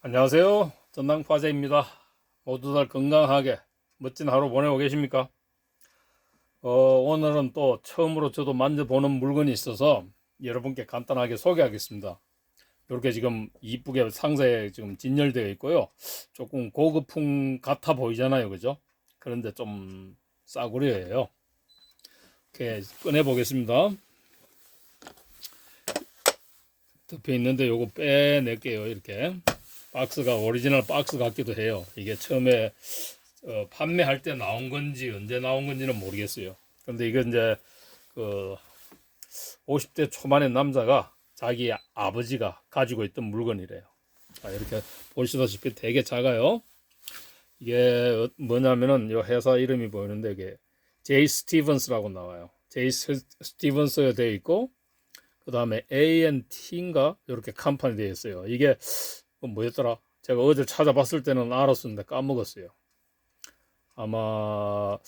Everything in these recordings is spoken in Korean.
안녕하세요. 전당파제입니다. 모두들 건강하게 멋진 하루 보내고 계십니까? 어, 오늘은 또 처음으로 저도 만져보는 물건이 있어서 여러분께 간단하게 소개하겠습니다. 이렇게 지금 이쁘게 상자에 지금 진열되어 있고요. 조금 고급품 같아 보이잖아요. 그죠? 그런데 좀 싸구려예요. 이렇게 꺼내 보겠습니다. 덮여 있는데 요거 빼낼게요. 이렇게. 박스가 오리지널 박스 같기도 해요. 이게 처음에 어, 판매할 때 나온 건지 언제 나온 건지는 모르겠어요. 근데 이건 이제 그 50대 초반의 남자가 자기 아버지가 가지고 있던 물건이래요. 자, 이렇게 보시다시피 되게 작아요. 이게 뭐냐면은 이 회사 이름이 보이는데 이게 제이 스티븐스라고 나와요. 제이 스- 스티븐스가 되어 있고 그 다음에 A&T인가 이렇게 컴퍼니 되어 있어요. 이게 그 뭐였더라? 제가 어제 찾아봤을 때는 알았었는데 까먹었어요. 아마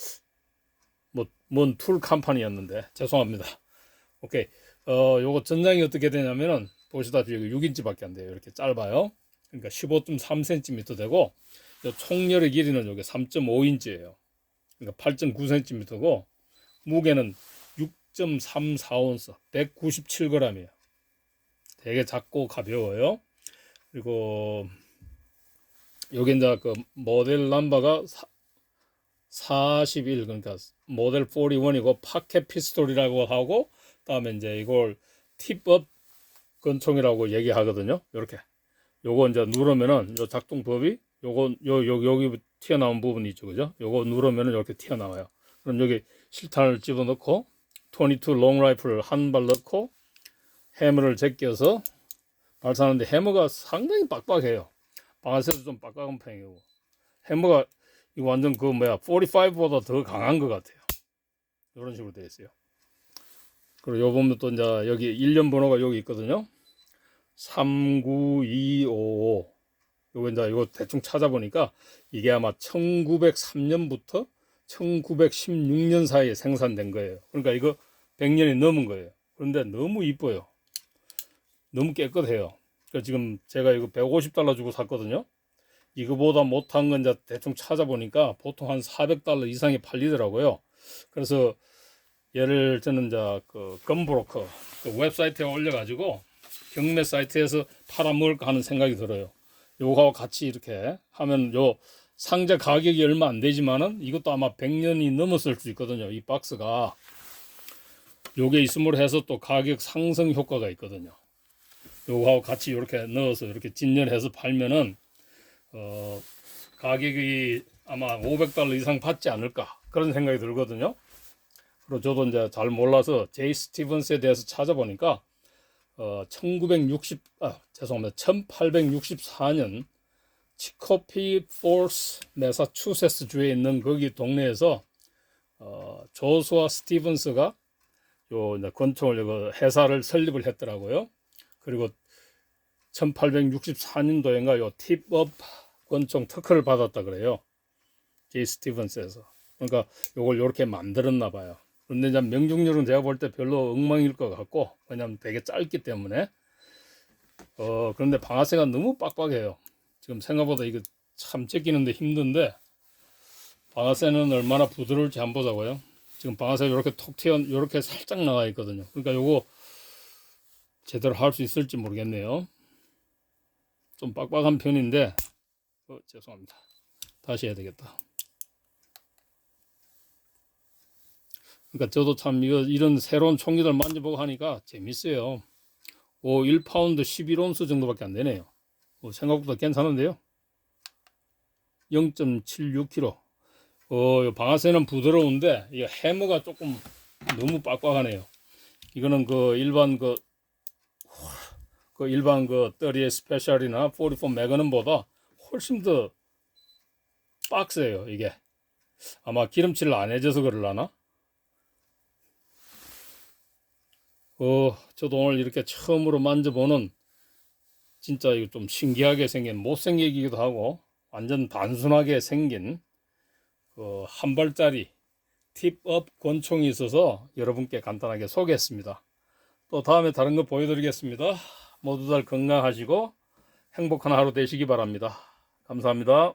뭐뭔 툴 컴퍼니였는데 죄송합니다. 오케이. 어 요거 전장이 어떻게 되냐면은 보시다시피 여기 6인치밖에 안 돼요. 이렇게 짧아요. 그러니까 15.3cm 되고 요 총열의 길이는 요게 3.5인치예요. 그러니까 8.9cm고 무게는 6.34온스, 197g이에요. 되게 작고 가벼워요. 그리고 여기 이제 그 모델 넘버가 41 그러니까 모델 41이고 파켓 피스톨이라고 하고 그다음에 이제 이걸 팁업 권총이라고 얘기하거든요. 이렇게 요거 이제 누르면은 요 작동법이 요거 요, 요 여기 튀어나온 부분이 있죠. 그죠? 요거 누르면은 이렇게 튀어나와요. 그럼 여기 실탄을 집어넣고 22 롱라이플을 한발 넣고 해머를 제껴서 발사하는데 해머가 상당히 빡빡해요. 방아쇠도 좀 빡빡한 편이고 해머가 이 완전 그 뭐야 45보다 더 강한 것 같아요. 이런 식으로 되어 있어요. 그리고 요 보면 또 이제 여기 일련 번호가 여기 있거든요. 39255. 요거 이제 이거 대충 찾아보니까 이게 아마 1903년부터 1916년 사이에 생산된 거예요. 그러니까 이거 100년이 넘은 거예요. 그런데 너무 이뻐요. 너무 깨끗해요. 그래서 지금 제가 이거 150달러 주고 샀거든요. 이거보다 못한 건 이제 대충 찾아보니까 보통 한 400달러 이상이 팔리더라고요. 그래서 얘를 저는 이제 그 건브로커 그 웹사이트에 올려가지고 경매 사이트에서 팔아먹을까 하는 생각이 들어요. 요거하고 같이 이렇게 하면 요 상자 가격이 얼마 안 되지만은 이것도 아마 100년이 넘었을 수 있거든요. 이 박스가 요게 있음으로 해서 또 가격 상승 효과가 있거든요. 요거하고 같이 이렇게 넣어서 이렇게 진열해서 팔면은 어 가격이 아마 500달러 이상 받지 않을까 그런 생각이 들거든요. 그리고 저도 이제 잘 몰라서 제이 스티븐스에 대해서 찾아보니까 어 1960, 아 죄송합니다. 1864년 치코피 폴스 매사추세츠 주에 있는 거기 동네에서 어 조수아 스티븐스가 요 권총을 그 회사를 설립을 했더라고요. 그리고 1864년도인가 요 팁업 권총 특허를 받았다 그래요. 제이 스티븐스에서. 그러니까 요걸 요렇게 만들었나 봐요. 그런데 이제 명중률은 제가 볼 때 별로 엉망일 것 같고 왜냐면 되게 짧기 때문에 어 그런데 방아쇠가 너무 빡빡해요. 지금 생각보다 이거 참 제끼는데 힘든데 방아쇠는 얼마나 부드러울지 한번 보자고요. 지금 방아쇠가 이렇게 톡 튀어 이렇게 살짝 나와 있거든요. 그러니까 요거 제대로 할 수 있을지 모르겠네요. 좀 빡빡한 편인데 어, 죄송합니다. 다시 해야 되겠다. 그러니까 저도 참 이거 이런 새로운 총기들 만져보고 하니까 재밌어요. 오, 1파운드 11온스 정도밖에 안 되네요. 어, 생각보다 괜찮은데요. 0.76kg. 어, 이 방아쇠는 부드러운데 이 해머가 조금 너무 빡빡하네요. 이거는 그 일반 그, 그 일반 그 30의 스페셜이나 44 매그넘보다 훨씬 더 빡세요, 이게. 아마 기름칠을 안 해줘서 그럴라나? 어, 저도 오늘 이렇게 처음으로 만져보는 진짜 이거 좀 신기하게 생긴 못생기기도 하고 완전 단순하게 생긴 그 한 발짜리 팁업 권총이 있어서 여러분께 간단하게 소개했습니다. 또 다음에 다른 거 보여드리겠습니다. 모두들 건강하시고 행복한 하루 되시기 바랍니다. 감사합니다.